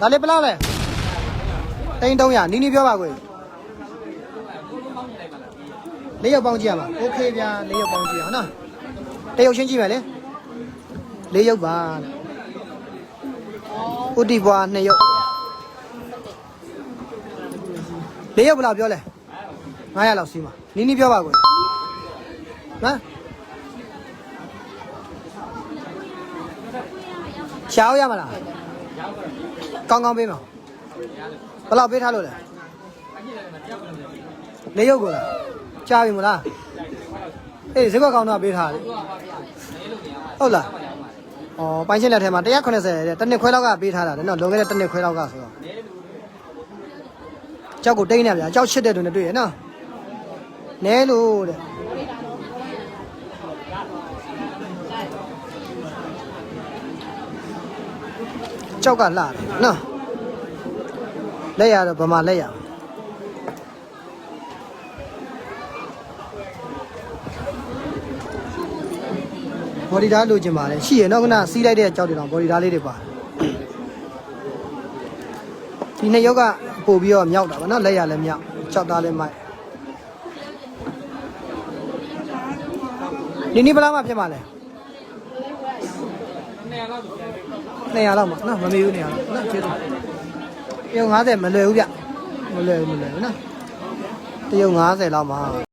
ဒါလေးဘယ်လောက်လဲတိန်း300နီးနီးပြောပါကွယ်လေးရုပ်ပေါင်းကြည့်ရမှာโอเคဗျာလေးရုပ်ပေါင်းကြည့်ရအောင်နော်တရုပ်ချင်းကြည့်မယ်လေလေးရုပ်ပါတဲ့ဥတီဘွားနှစ်ရုပ်လေးရုပ်ဘယ်လောက်ပြောလဲ900လောက်စီးမှာနီးနီးပြောပါကွယ်ဟမ်ရှားရမလား ကောင်းကောင်းပေးမှာဘယ်လောက်ပေးထားလို့လဲလေးရုပ်ကိုလားကြားပြီမလားအေးဈေးကွက်ကောင်းတော့ပေးထားတယ်ဟုတ်လားဩပိုင်းရှင်းလက်ထဲမှာ190တဲ့တစ်နှစ်ခွဲလောက်ကပေးထားတာတဲ့နော်လွန်ခဲ့တဲ့တစ်နှစ်ခွဲလောက်ကဆိုတော့ကြောက်ကိုတိန်းနေဗျာကြောက်ချစ်တဲ့သူနဲ့တွေ့ရနော်နဲလို့တဲ့ ကြောက်ကလှတယ်နော်လက်ရတော့ဗမာလက်ရဘော်ဒီဓာတ်လိုချင်ပါတယ်ရှိရနော်ခဏစီးလိုက်တဲ့ကြောက်တွေတော့ဘော်ဒီဓာတ်လေးတွေပါတယ်ဒီနှစ်ယောက်ကပို့ပြီးတော့မြောက်တာဗောနော်လက်ရလည်းမြောက်ကြောက်သားလည်းမိုက်ဒီနေ့ဘယ်လောက်မှဖြစ်မှာလဲ 200လောက်မှာနော်မမေဘူး200လောက်နော်ကျေးဇူးတရုတ်50မလွယ်ဘူးဗျမလွယ်ဘူးမလွယ်ဘူးနော်တရုတ်50လောက်မှာ